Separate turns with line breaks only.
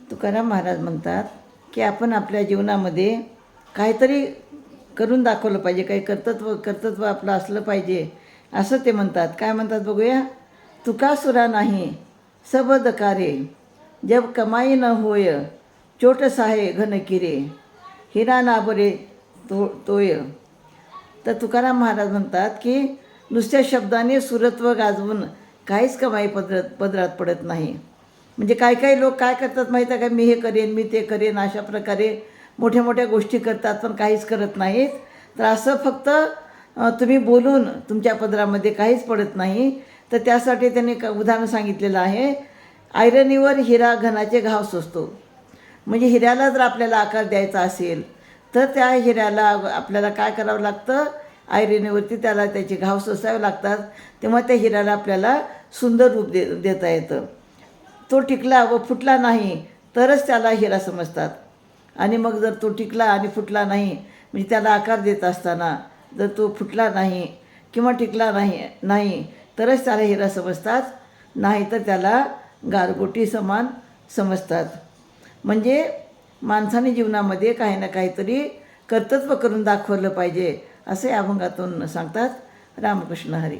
तुकाराम महाराज म्हणतात की आपण आपल्या जीवनामध्ये काहीतरी करून दाखवलं पाहिजे काही कर्तत्व कर्तत्व आपलं असलं पाहिजे असं ते म्हणतात. काय म्हणतात बघूया? तुकासुरा नाही सबद कारे जब कमाई न होय चोट साहे घन किरे हिरा नाबरे तो तोय. तर तुकाराम महाराज म्हणतात की नुसत्या शब्दाने सुरत्व गाजवून काहीच कमाई पदरात पदरात पडत नाही. म्हणजे काही काही लोक काय करतात माहीत आहे का? मी हे करेन मी ते करेन अशा प्रकारे मोठ्या मोठ्या गोष्टी करतात पण काहीच करत नाहीत. तर असं फक्त तुम्ही बोलून तुमच्या पदरामध्ये काहीच पडत नाही. तर त्यासाठी त्यांनी क उदाहरण सांगितलेलं आहे. आयरनीवर हिरा घनाचे घाव सोसतो. म्हणजे हिऱ्याला जर आपल्याला आकार द्यायचा असेल तर त्या हिऱ्याला आपल्याला काय करावं लागतं? आयरनीवरती त्याला त्याचे घाव सोसावे लागतात. तेव्हा त्या हिऱ्याला आपल्याला सुंदर रूप दे देता येतं. तो टिकला व फुटला नाही तरच त्याला हिरा समजतात. आणि मग जर तो टिकला आणि फुटला नाही म्हणजे त्याला आकार देत असताना जर तो फुटला नाही किंवा टिकला नाही नाही तरच त्याला हिरा समजतात. नाही तर त्याला गारगोटी समान समजतात. म्हणजे माणसाने जीवनामध्ये काही ना काहीतरी कर्तृत्व करून दाखवलं पाहिजे असे अभंगातून सांगतात रामकृष्ण हरी.